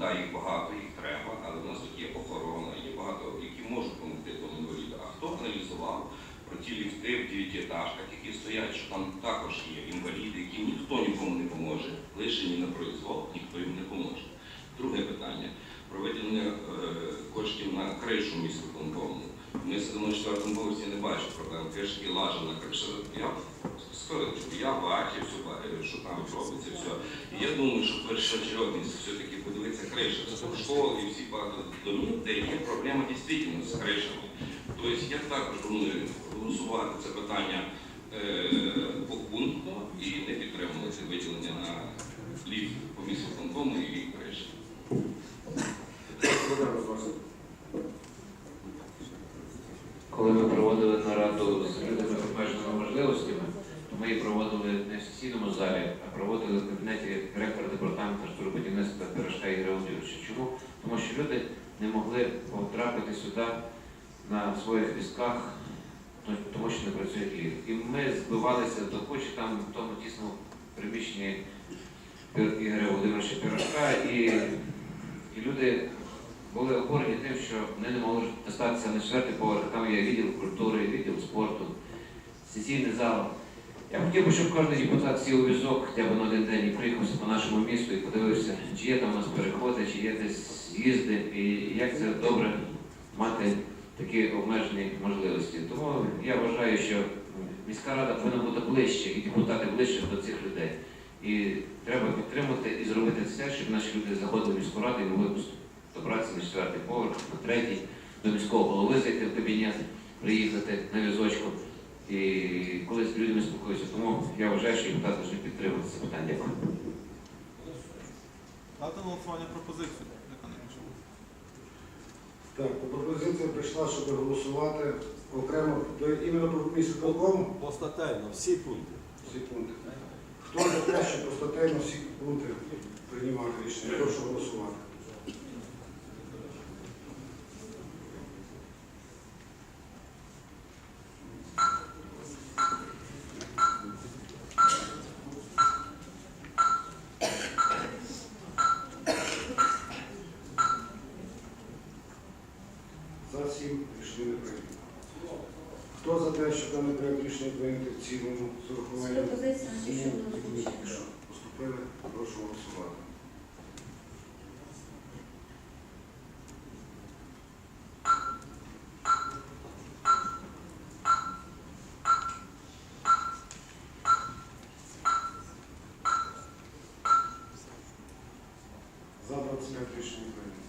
да, їх багато, їх треба, але в нас тут є охорона, є багато, які можуть допомогти тому інваліду. А хто аналізував про ті ліфти в дев'ятиэтажках, які стоять, що там також є інваліди, яким ніхто нікому не поможе, лишені на произвол, ніхто їм не поможе. Друге питання про виділення е, коштів на кришу міськвиконкому. Ми сидимо на четвертому поверсі не бачимо проблем. Кришки лажена криша. Я бачив, ба- що там робиться, все. І я думаю, що першочерговість все-таки подивитися криша. Це школи і всі багато домів, де є проблема дійсно з кришами. Тобто я також пропоную голосувати це питання е, попунктно і не підтримувати виділення на ліфт по місту Фонкому і криші. Коли ми проводили нараду з людьми обмеженими можливостями, ми її проводили не в сесійному залі, а проводили в кабінеті директора департаменту архітектуробудівництва Пирожка Ігоря Володимировича. Чому? Тому що люди не могли потрапити сюди на своїх візках, тому що не працює ліфт. І ми збивалися до кучі там в тому тісному приміщенні Ігоря Володимировича Пирожка, і, і люди були обурені тим, що вони не могли достатися на четвертий поверх. Там є відділ культури, відділ спорту, сесійний зал. Я хотів би, щоб кожен депутат сів візок хоча б на один день і приїхався по нашому місту і подивився, чи є там у нас переходи, чи є десь з'їзди, і як це добре мати такі обмежені можливості. Тому я вважаю, що міська рада повинна бути ближче, і депутати ближче до цих людей. І треба підтримати і зробити все, щоб наші люди заходили в міську раду і могли добратися на четвертий поверх, на третій, до міського голови зайти в кабінет, приїхати на візочку. І коли з людьми спілкуюся, тому я вважаю, що депутати повинні підтримати це питання. Дякую. Дати на голосування пропозицію, яка не почала. Так, пропозиція прийшла, щоб голосувати окремо до іменно по міськвиконкому Постатейно, всі пункти. всі пункти. Хто за те, щоб постатейно всі пункти приймати рішення? Прошу голосувати. За рішення не прийнято. Хто за те, щоб дане проект рішення прийняти в цілому з урахуванням? змін, які що Поступили, прошу голосувати. За 25 рішення прийнято.